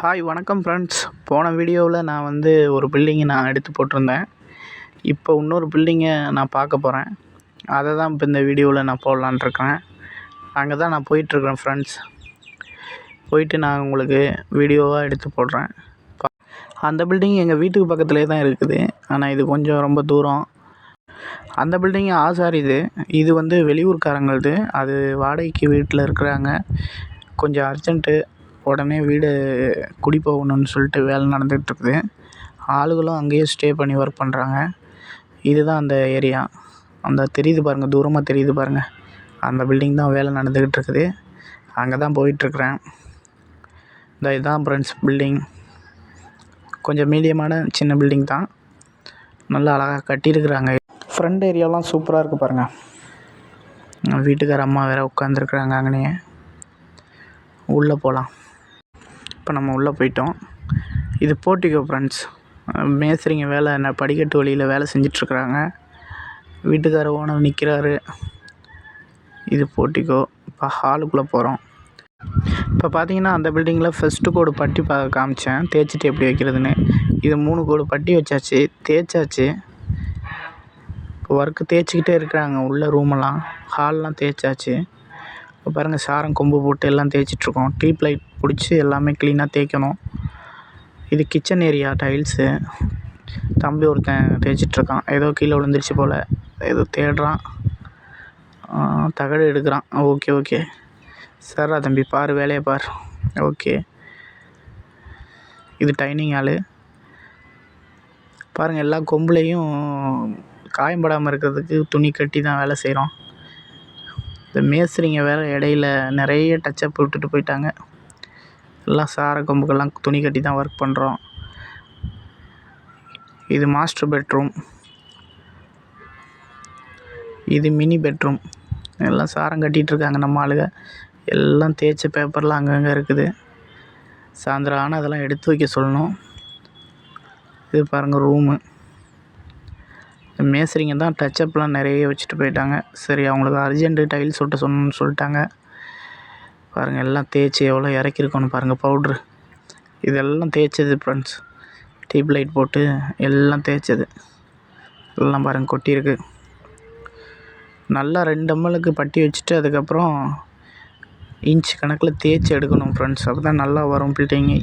Hi வணக்கம் friends போன வீடியோவில் நான் வந்து ஒரு பில்டிங்கை நான் எடுத்து போட்டிருந்தேன். இப்போ இன்னொரு பில்டிங்கை நான் பார்க்க போகிறேன் அதை தான் இப்போ இந்த வீடியோவில் நான் போடலான்னு அங்கே தான் நான் போயிட்டுருக்கிறேன் ஃப்ரெண்ட்ஸ் போயிட்டு நான் உங்களுக்கு வீடியோவாக எடுத்து போடுறேன். அந்த பில்டிங் எங்கள் வீட்டுக்கு பக்கத்துலேயே தான் இருக்குது. ஆனால் இது கொஞ்சம் ரொம்ப தூரம். அந்த பில்டிங் ஆசார் இது. இது வந்து வெளியூர்காரங்களது. அது வாடகைக்கு வீட்டில் இருக்கிறாங்க. கொஞ்சம் அர்ஜென்ட்டு உடனே வீடு குடி போகணும்னு சொல்லிட்டு வேலை நடந்துகிட்ருக்குது ஆளுகளும் அங்கேயே ஸ்டே பண்ணி ஒர்க் பண்ணுறாங்க இதுதான் அந்த ஏரியா அந்த தெரியுது பாருங்கள் தூரமாக தெரியுது பாருங்கள் அந்த பில்டிங் தான் வேலை நடந்துக்கிட்டு இருக்குது. அங்கே தான் போயிட்டுருக்குறேன். இந்த இதுதான் ஃப்ரெண்ட்ஸ் பில்டிங் கொஞ்சம் மீடியமான சின்ன பில்டிங் தான். நல்லா அழகாக கட்டியிருக்கிறாங்க. ஃப்ரண்ட் ஏரியாலாம் சூப்பராக இருக்குது பாருங்கள் வீட்டுக்கார அம்மா வேறு உட்காந்துருக்குறாங்க அங்கனையே உள்ளே போகலாம் இப்போ நம்ம உள்ளே போயிட்டோம். இது போர்ட்டிகோ ஃப்ரெண்ட்ஸ் மேஸ்திரிங்க வேலை என்ன? படிக்கட்டு வழியில் வேலை செஞ்சிட்ருக்குறாங்க. வீட்டுக்கார ஓனர் நிற்கிறாரு இது போர்ட்டிகோ இப்போ ஹாலுக்குள்ளே போகிறோம் இப்போ பார்த்தீங்கன்னா அந்த பில்டிங்கில் ஃபஸ்ட்டு கோடு பட்டி பா காமிச்சேன். தேய்ச்சிட்டு எப்படி வைக்கிறதுன்னு. இது மூணு கோடு பட்டி வச்சாச்சு. தேய்ச்சாச்சு. இப்போ ஒர்க்கு தேய்ச்சிக்கிட்டே இருக்கிறாங்க. உள்ள ரூமெல்லாம் ஹால்லாம் தேய்ச்சாச்சு. இப்போ பாருங்கள் சாரம் கொம்பு போட்டு எல்லாம் தேய்ச்சிட்ருக்கோம். டியூப் லைட் பிடிச்சி எல்லாமே க்ளீனாக தேய்க்கணும். இது கிச்சன் ஏரியா டைல்ஸு தம்பி ஒருத்தன் தேய்ச்சிட்ருக்கான். ஏதோ கீழே விழுந்துருச்சு போல். ஏதோ தேடுறான். தகடு எடுக்கிறான். ஓகே ஓகே சரிடா தம்பி பார் வேலையை பார். ஓகே இது டைனிங் ஹாலு பாருங்கள் எல்லா கொம்புலேயும் காயம்படாமல் இருக்கிறதுக்கு துணி கட்டி தான் வேலை செய்கிறோம் இந்த மேஸ்திரிங்க வேறு இடையில நிறைய டச்சப் விட்டுட்டு போயிட்டாங்க. எல்லாம் சார கொம்புக்கெல்லாம் துணி கட்டி தான் ஒர்க் பண்ணுறோம் இது மாஸ்டர் பெட்ரூம் இது மினி பெட்ரூம் எல்லாம் சாரம் கட்டிகிட்டு இருக்காங்க நம்ம ஆளுங்க. எல்லாம் தேய்ச்ச பேப்பர்லாம் அங்கங்கே இருக்குது. சாயந்தரம் ஆனால் அதெல்லாம் எடுத்து வைக்க சொல்லணும். இது பாருங்கள் ரூமு மேஸ்திரிங்க தான் டச்சப்லாம் நிறைய வச்சுட்டு போயிட்டாங்க. சரி அவங்களுக்கு அர்ஜென்ட்டு டைல்ஸ் ஒட்ட சொன்னோன்னு சொல்லிட்டாங்க. பாருங்கள் எல்லாம் தேய்ச்சி எவ்வளோ இறக்கிருக்கணும் பாருங்கள் பவுட்ரு இதெல்லாம் தேய்ச்சது ஃப்ரெண்ட்ஸ் டியூப் லைட் போட்டு எல்லாம் தேய்ச்சது. எல்லாம் பாருங்கள் கொட்டியிருக்கு. நல்லா ரெண்டு எம்எலுக்கு பட்டி வச்சுட்டு அதுக்கப்புறம் இன்ச் கணக்கில் தேய்ச்சி எடுக்கணும் ஃப்ரெண்ட்ஸ் அப்போ தான் நல்லா வரும் பில்டிங்கு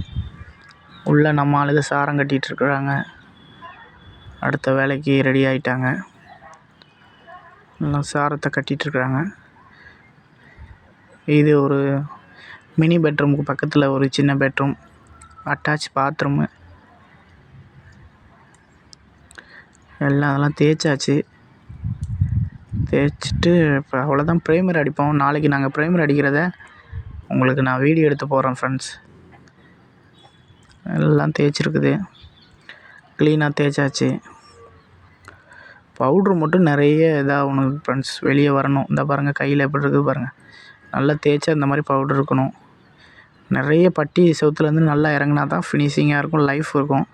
உள்ளே நம்ம ஆளுங்க சாரம் கட்டிகிட்டு இருக்கிறாங்க. அடுத்த வேலைக்கு ரெடி ஆகிட்டாங்க எல்லாம் சாரத்தை கட்டிகிட்டு இருக்கிறாங்க இது ஒரு மினி பெட்ரூமுக்கு பக்கத்தில் ஒரு சின்ன பெட்ரூம் அட்டாச் பாத்ரூமு எல்லாம் அதெல்லாம் தேய்ச்சாச்சு. தேய்ச்சிட்டு இப்போ அவ்வளோதான் ப்ரைமர் அடிப்போம். நாளைக்கு நாங்கள் ப்ரைமர் அடிக்கிறத உங்களுக்கு நான் வீடியோ எடுத்து போகிறேன் ஃப்ரெண்ட்ஸ் எல்லாம் தேய்ச்சிருக்குது. க்ளீனாக தேய்ச்சாச்சு. பவுட்ரு மட்டும் நிறைய இதாகணும் ஃப்ரெண்ட்ஸ் வெளியே வரணும். இந்த பாருங்கள் கையில் எப்படி இருக்குது பாருங்கள் நல்லா தேய்ச்சா இந்த மாதிரி பவுட்ரு இருக்கணும். நிறைய பட்டி செவுத்துலேருந்து நல்லா இறங்குனா தான் ஃபினிஷிங்காக இருக்கும் லைஃப் இருக்கும்.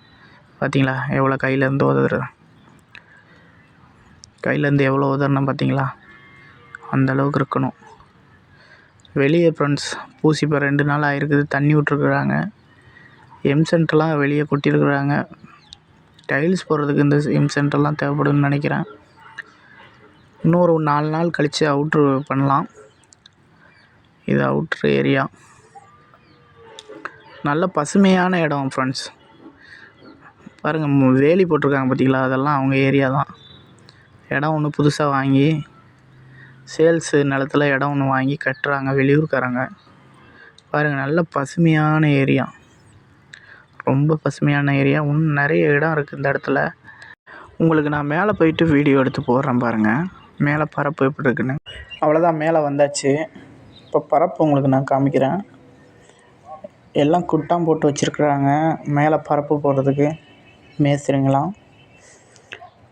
பார்த்தீங்களா எவ்வளோ கையிலேருந்து உதவுறது? கையிலேருந்து எவ்வளோ உதறணும் பார்த்தீங்களா அந்தளவுக்கு இருக்கணும். வெளியே ஃப்ரெண்ட்ஸ் பூசி இப்போ ரெண்டு நாள் ஆகிருக்குது தண்ணி விட்ருக்குறாங்க எம்சென்ட்லாம் வெளியே கொட்டியிருக்கிறாங்க. டைல்ஸ் போடுறதுக்கு இந்த ஜிம் சென்டர்லாம் தேவைப்படும்னு நினைக்கிறேன். இன்னொரு நாலு நாள் கழித்து அவுட்ரு பண்ணலாம். இது அவுட்ரு ஏரியா நல்ல பசுமையான இடம் ஃப்ரெண்ட்ஸ் பாருங்கள் வேலி போட்டிருக்காங்க பார்த்தீங்களா அதெல்லாம் அவங்க ஏரியா தான். இடம் ஒன்று புதுசாக வாங்கி சேல்ஸு நிலத்துல இடம் ஒன்று வாங்கி கட்டுறாங்க வெளியூர்காரங்க. பாருங்கள் நல்ல பசுமையான ஏரியா ரொம்ப பசுமையான ஏரியா. இன்னும் நிறைய இடம் இருக்குது இந்த இடத்துல. உங்களுக்கு நான் மேலே போயிட்டு வீடியோ எடுத்து போடுறேன் பாருங்கள் மேலே பரப்பு எப்படி இருக்குன்னு. அவ்வளோதான் மேலே வந்தாச்சு. இப்போ பரப்பு உங்களுக்கு நான் காமிக்கிறேன். எல்லாம் குட்டான் போட்டு வச்சுருக்குறாங்க. மேலே பரப்பு போடுறதுக்கு மேஸ்திரிங்களாம்.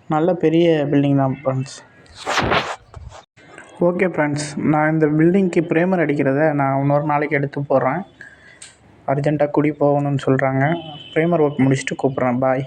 நல்ல பெரிய பில்டிங் தான் ஃப்ரெண்ட்ஸ் ஓகே ஃப்ரெண்ட்ஸ் நான் இந்த பில்டிங்க்கு பிரேமர் அடிக்கிறத நான் இன்னொரு நாளைக்கு எடுத்து போடுறேன். அர்ஜெண்ட்டாக குடி போகணும்னு சொல்கிறாங்க ப்ரைமர் ஒர்க் முடிச்சுட்டு கூப்பிட்றேன். பாய்